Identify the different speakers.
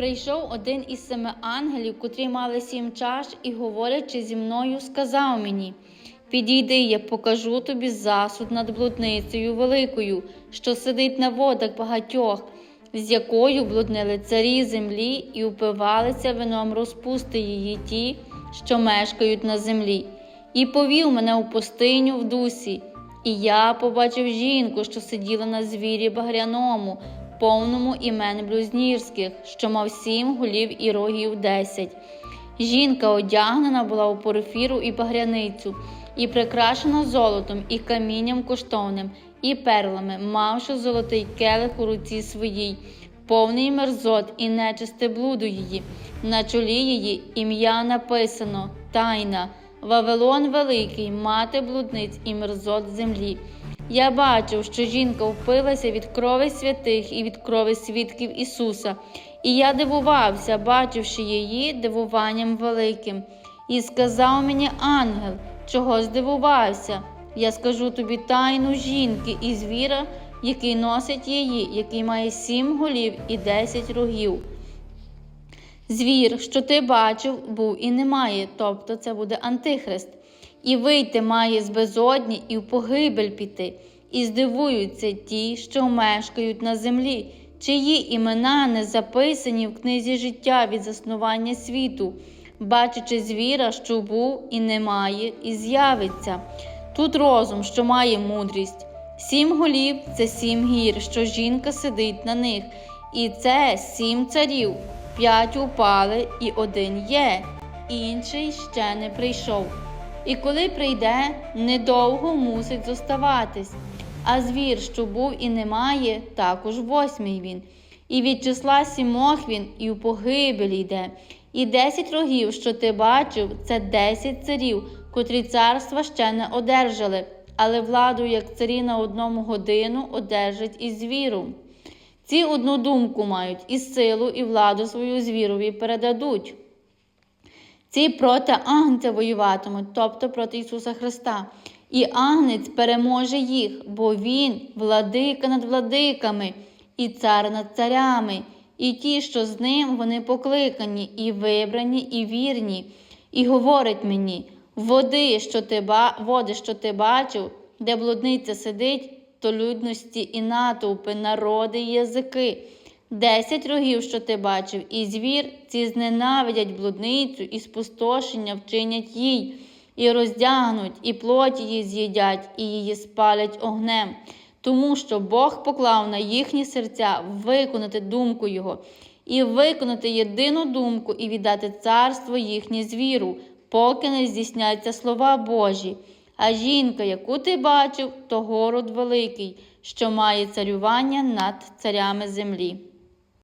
Speaker 1: Прийшов один із семи ангелів, котрі мали сім чаш, і, говорячи зі мною, сказав мені: Підійди, я покажу тобі засуд над блудницею великою, що сидить на водах багатьох, з якою блуднили царі землі і упивалися вином розпусти її ті, що мешкають на землі. І повів мене у пустиню в дусі, і я побачив жінку, що сиділа на звірі багряному, повному імен блюзнірських, що мав сім голів і рогів десять. Жінка одягнена була у порфіру і багряницю, і прикрашена золотом, і камінням коштовним, і перлами, мавши золотий келих у руці своїй, повний мерзот і нечисте блуду її. На чолі її ім'я написано Тайна, Вавилон Великий, мати блудниць і мерзот землі. Я бачив, що жінка впилася від крови святих і від крови свідків Ісуса, і я дивувався, бачивши її дивуванням великим. І сказав мені ангел, чого здивувався. Я скажу тобі тайну жінки і звіра, який носить її, який має сім голів і десять рогів. Звір, що ти бачив, був і немає, тобто це буде Антихрист. І вийти має з безодні і в погибель піти, і здивуються ті, що мешкають на землі, чиї імена не записані в книзі життя від заснування світу, бачачи звіра, що був і немає, і з'явиться. Тут розум, що має мудрість. Сім голів це сім гір, що жінка сидить на них, і це сім царів, п'ять упали, і один є, інший ще не прийшов. І коли прийде, недовго мусить зоставатись. А звір, що був і немає, також восьмий він. І від числа сімох він і в погибелі йде. І десять рогів, що ти бачив, це десять царів, котрі царства ще не одержали, але владу, як царі на одному годину, одержать і звіру. Ці одну думку мають, і силу, і владу свою звірові передадуть. Ці проти Агнця воюватимуть, тобто проти Ісуса Христа. І Агнець переможе їх, бо Він владика над владиками і цар над царями, і ті, що з ним, вони покликані, і вибрані, і вірні. І говорить мені: води, що ти води, що ти бачив, де блудниця сидить, то людності і натовпи, народи і язики. Десять рогів, що ти бачив, і звір, ці зненавидять блудницю, і спустошення вчинять їй, і роздягнуть, і плоть її з'їдять, і її спалять огнем, тому що Бог поклав на їхні серця виконати думку Його, і виконати єдину думку, і віддати царство їхнє звіру, поки не здійсняться слова Божі. А жінка, яку ти бачив, то город великий, що має царювання над царями землі.